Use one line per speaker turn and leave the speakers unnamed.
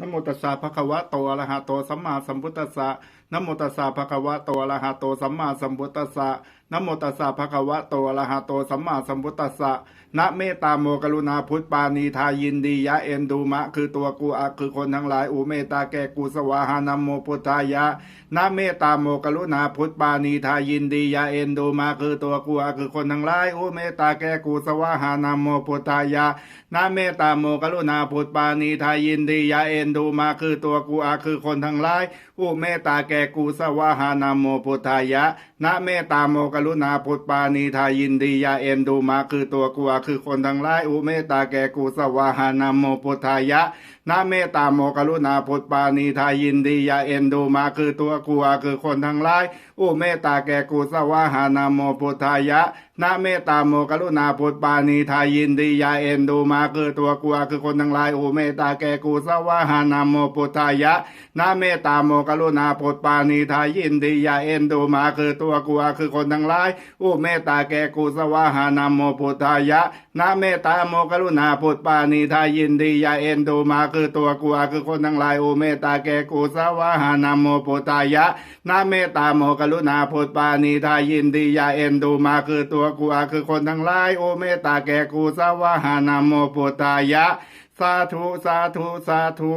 นโมตัสสะภะคะวะโตอะระหะโตสัมมาสัมพุทธัสสะนโมตัสสะภะคะวะโตอะระหะโตสัมมาสัมพุทธัสสะนโมตัสสะภะคะวะโตอะระหะโตสัมมาสัมพุทธัสสะนะเมตตาโมกรุณาพุทธปานีทายินดียะเอ็นดูมะ คือตัวกูอะคือคนทั้งหลายอุเมตตาแก่กูสวาหานัมโมพุทธายะนะเมตตาโมกรุณาพุทธปานีทายินดียะเอ็นดูมะ คือตัวกูอะคือคนทั้งหลายอุเมตตาแก่กูสวาหานัมโมพุทธายะนะเมตตาโมกรุณาพุทธปานีทายินดียาเอ็นดูมาคือตัวกูอาคือคนทั้งหลายผู้เมตตาแก่กูสวาหานามโมพุทธายะ นะเมตตาโมกรุณาพุทธปานีทายินดียาเอ็นดูมาคือตัวกูคือคนทั้งหลายอุเมตตาแก่กูสวาหานาโมพุทธายะนะเมตตาโมกรุณาพุทธปานีทายินดียาเอ็นดูมาคือตัวกูคือคนทั้งหลายอุเมตตาแก่กูสวาหานาโมพุทธายะนะเมตตาโมกรุณาพุทธปานีทายินดียาเอ็นดูมาคือตัวกูคือคนทั้งหลายโอเมตตาแก่กูสวาหานาโมพุทธายะนะเมตตาโมกรุณาพุทธปานีทายินดียาเอ็นดูมาคือตัววกูคือคนทั้งหลายโอเมตตาแก่กูสวาหานาโมพุทธายะนะเมตตาโมกรุณาพุทธปานีทายินดียาเอ็นดูมาคือตัวกูคือคนทั้งหลายโอเมตตาแก่กูสวาหานาโมพุทธายะนะเมตตาโมกรุณาพุทธปานีทายินดียาเอ็นดูมาคือตัวกูคือคนทั้งหลายโอเมตตาแก่กูสวาหานาโมพุทธายะสาธุสาธุสาธุ